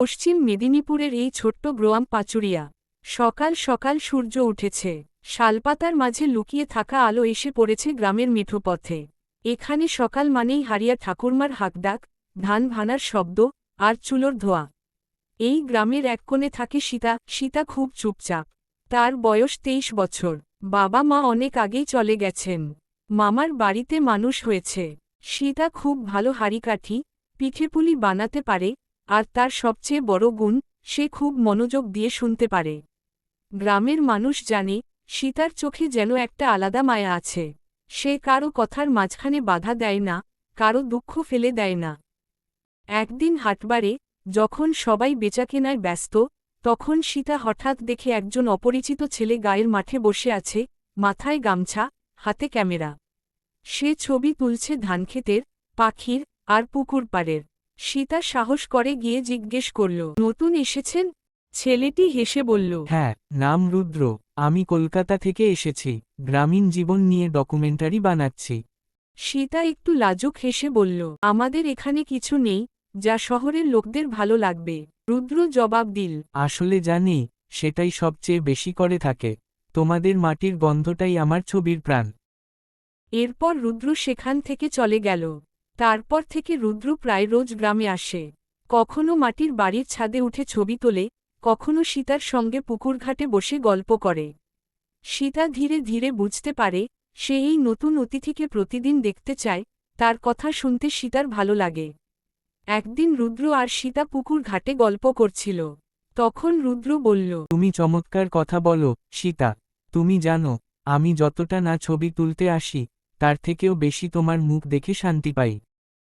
পশ্চিম মেদিনীপুরের এই ছোট্ট গ্রোয়াম পাচুরিয়া। সকাল সকাল সূর্য উঠেছে। শালপাতার মাঝে লুকিয়ে থাকা আলো এসে পড়েছে গ্রামের মিঠো পথে এখানে সকাল মানেই হারিয়া ঠাকুরমার হাকডাক, ধান ভানার শব্দ, আর চুলোর ধোয়া। এই গ্রামের এক কোণে থাকে সীতা সীতা খুব চুপচাপ। তার বয়স তেইশ বছর। বাবা মা অনেক আগেই চলে গেছেন। মামার বাড়িতে মানুষ হয়েছে। সীতা খুব ভালো হাড়িকাঠি, পিঠেপুলি বানাতে পারে আর তার সবচেয়ে বড় গুণ, সে খুব মনোযোগ দিয়ে শুনতে পারে। গ্রামের মানুষ জানে, সীতার চোখে যেন একটা আলাদা মায়া আছে। সে কারও কথার মাঝখানে বাধা দেয় না, কারও দুঃখ ফেলে দেয় না। একদিন হাটবারে, যখন সবাই বেচাকেনায় ব্যস্ত, তখন সীতা হঠাৎ দেখে একজন অপরিচিত ছেলে গায়ের মাঠে বসে আছে, মাথায় গামছা, হাতে ক্যামেরা। সে ছবি তুলছে ধানক্ষেতের, পাখির, আর পুকুর পাড়ের। সীতা সাহস করে গিয়ে জিজ্ঞেস করল নতুন এসেছেন? ছেলেটি হেসে বলল হ্যাঁ নাম রুদ্র আমি কলকাতা থেকে এসেছি গ্রামীণ জীবন নিয়ে ডকুমেন্টারি বানাচ্ছি। সীতা একটু লাজুক হেসে বলল আমাদের এখানে কিছু নেই যা শহরের লোকদের ভালো লাগবে। রুদ্র জবাব দিল আসলে জানি সেটাই সবচেয়ে বেশি করে থাকে তোমাদের মাটির গন্ধটাই আমার ছবির প্রাণ। এরপর রুদ্র সেখান থেকে চলে গেল। তারপর থেকে রুদ্র প্রায় রোজ গ্রামে আসে। কখনো মাটির বাড়ির ছাদে উঠে ছবি তোলে, কখনো সীতার সঙ্গে পুকুরঘাটে বসে গল্প করে। সীতা ধীরে ধীরে বুঝতে পারে, সে এই নতুন অতিথিকে প্রতিদিন দেখতে চায়, তার কথা শুনতে সীতার ভালো লাগে। একদিন রুদ্র আর সীতা পুকুর ঘাটে গল্প করছিল। তখন রুদ্র বলল, তুমি চমৎকার কথা বলো, সীতা। তুমি জানো, আমি যতটা না ছবি তুলতে আসি, তার থেকেও বেশি তোমার মুখ দেখে শান্তি পাই।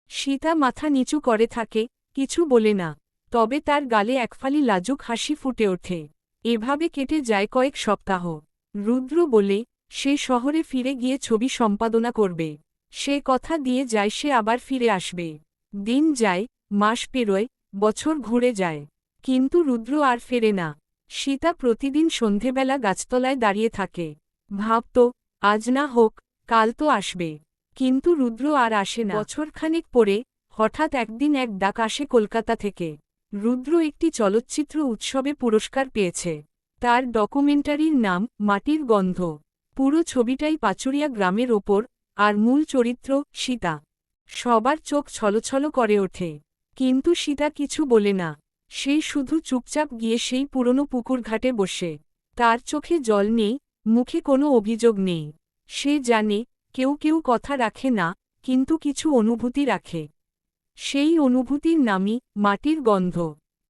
সীতা মাথা নিচু করে থাকে, কিছু বলে না, তবে তার গালে একফালি লাজুক হাসি ফুটে ওঠে। এভাবে কেটে যায় কয়েক সপ্তাহ। রুদ্র বলে, সে শহরে ফিরে গিয়ে ছবি সম্পাদনা করবে। সে কথা দিয়ে যায় সে আবার ফিরে আসবে। দিন যায়, মাস পেরোয়, বছর ঘুরে যায়। কিন্তু রুদ্র আর ফেরে না। সীতা প্রতিদিন সন্ধেবেলা গাছতলায় দাঁড়িয়ে থাকে। ভাবত, আজ না হোক, কাল তো আসবে। কিন্তু রুদ্র আর আসে না। বছরখানেক পরে হঠাৎ একদিন এক ডাক আসে কলকাতা থেকে। রুদ্র একটি চলচ্চিত্র উৎসবে পুরস্কার পেয়েছে। তার ডকুমেন্টারির নাম মাটির গন্ধ। পুরো ছবিটাই পাচুরিয়া গ্রামের ওপর আর মূল চরিত্র সীতা। সবার চোখ ছলছল করে ওঠে। কিন্তু সীতা কিছু বলে না। সে শুধু চুপচাপ গিয়ে সেই পুরনো পুকুর ঘাটে বসে। তার চোখে জল নেই, মুখে কোনো অভিযোগ নেই। সে জানে কেউ কেউ কথা রাখে না কিন্তু কিছু অনুভূতি রাখে। সেই অনুভূতির নামই মাটির গন্ধ।